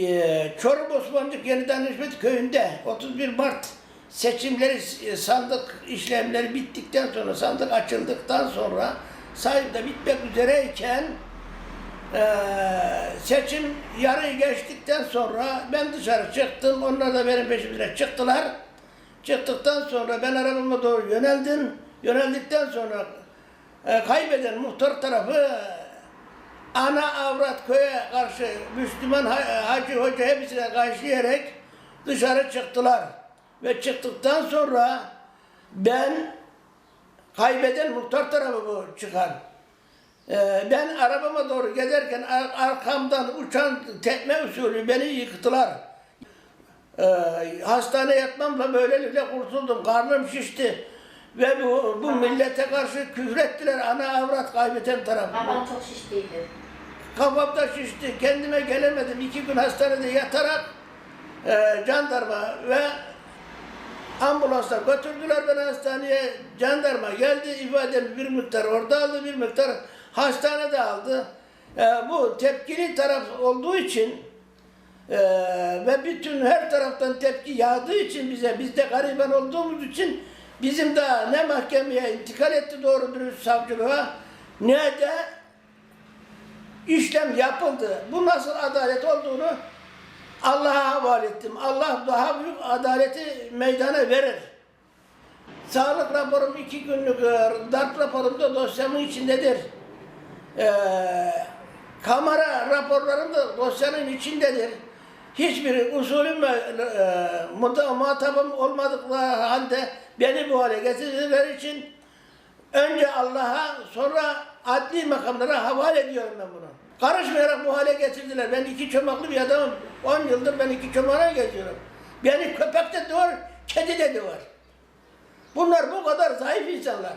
Ee, Çorum Osmancık Yeniden Hizmet Köyü'nde 31 Mart seçimleri e, sandık işlemleri bittikten sonra sandık açıldıktan sonra sayımda bitmek üzereyken eee, seçim yarıyı geçtikten sonra ben dışarı çıktım. Onlar da benim peşimden çıktılar. Çıktıktan sonra ben arabama doğru yöneldim. Yöneldikten sonra e, kaybeden muhtar tarafı ana avrat köye karşı Müslüman ha- hacı hoca hepsine karşılayarak dışarı çıktılar. Ve çıktıktan sonra ben kaybeden muhtar tarafı bu çıkan. Ee, ben arabama doğru giderken ar- arkamdan uçan tekme usulü beni yıktılar. Ee, hastaneye yatmamla böylelikle kurtuldum. Karnım şişti. Ve bu, bu millete karşı küfrettiler ana avrat kaybeden tarafı. Babam çok şişliydi. Kafamda şişti, kendime gelemedim. İki gün hastanede yatarak e, jandarma ve ambulansla götürdüler beni hastaneye. Jandarma geldi, ifademi bir miktar orada aldı, bir miktar hastanede aldı. E, bu tepkili taraf olduğu için e, ve bütün her taraftan tepki yağdığı için bize, biz de gariban olduğumuz için bizim daha ne mahkemeye intikal etti doğru dürüst savcılığa ne de işlem yapıldı. Bu nasıl adalet olduğunu Allah'a havale ettim. Allah daha büyük adaleti meydana verir. Sağlık raporum iki günlük, e, darp raporum da dosyamın içindedir. Ee, kamera raporlarım da dosyanın içindedir. Hiçbir usulüm ve e, muhatabım olmadıkları halde beni bu hale getirdiler için Önce Allah'a sonra adli makamlara havale ediyorum ben bunu. Karışmayarak bu hale getirdiler. Ben iki çomaklı bir adamım. 10 yıldır ben iki çomağa geziyorum. Beni köpek de döver, kedi de döver. Bunlar bu kadar zayıf insanlar.